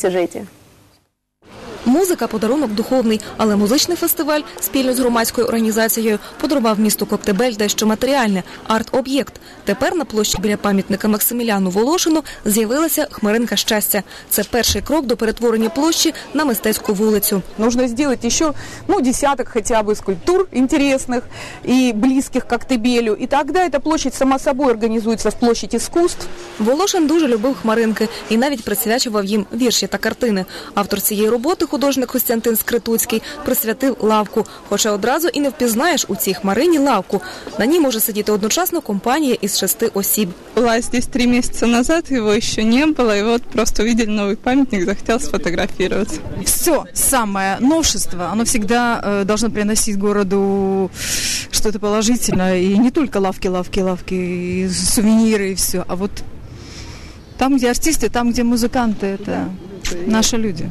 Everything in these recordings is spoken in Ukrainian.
сюжеті. Музика подарунок духовний, але музичний фестиваль спільно з громадською організацією подарував місту Коптебель дещо матеріальне арт-об'єкт. Тепер на площі біля пам'ятника Максиміляну Волошину з'явилася хмаринка щастя. Це перший крок до перетворення площі на мистецьку вулицю. Нужно сделать еще, ну, десяток хотя бы скульптур интересных и близких к Коктебелю. И тогда эта площадь сама собой организуется в площадь искусств. Волошин дуже любив хмаринки і навіть присвячував їм вірші та картини. Автор цієї роботи, художник Костянтин Скритуцький, присвятив лавку. Хоча одразу і не впізнаєш у цій хмарині лавку. На ній може сидіти одночасно компанія із шести осіб. Была здесь три месяца назад, его еще не было, и вот просто увидели новый памятник, захотел сфотографироваться. все самое новшество, оно всегда э, должно приносить городу что-то положительное. И не только лавки, лавки, лавки, и сувениры и все, а вот там, где артисты, там, где музыканты, это наши люди.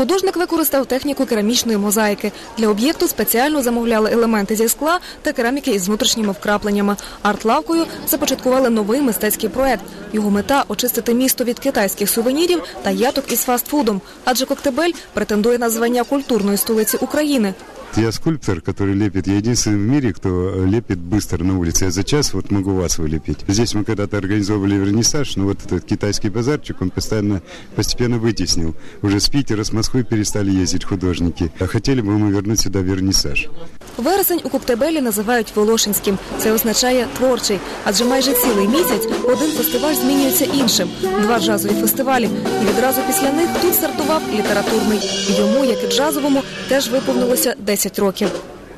Художник використав техніку керамічної мозаїки. Для об'єкту спеціально замовляли елементи зі скла та кераміки із внутрішніми вкрапленнями. Арт-лавкою започаткували новий мистецький проект. Його мета очистити місто від китайських сувенірів та яток із фастфудом. Адже Коктебель претендує на звання культурної столиці України. Я скульптор, который лепит. Я единственный в мире, кто лепит быстро на улице. Я за час вот могу вас вылепить. Здесь мы когда-то организовывали вернисаж, но вот этот китайский базарчик, он постоянно, постепенно вытеснил. Уже с Питера, с Москвы перестали ездить художники. А хотели бы мы вернуть сюда вернисаж. Вересень у Коктебелі називають Волошинським. Це означає творчий, адже майже цілий місяць один фестиваль змінюється іншим. Два джазові фестивалі. І відразу після них тут стартував літературний. І Йому, як і джазовому, теж виповнилося 10 років.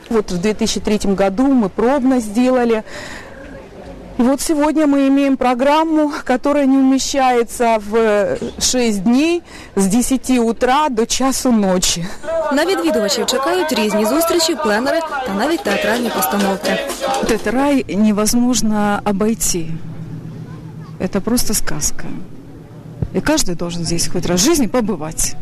Вот в 2003 году мы пробно сделали. И вот сегодня мы имеем программу, которая не умещается в 6 дней с 10 утра до часу ночи. На відвідувачів чекають різні зустрічі, пленери та навіть театральні постановки. Вот этот рай невозможно обойти. Это просто сказка. И каждый должен здесь хоть раз в жизни побывать.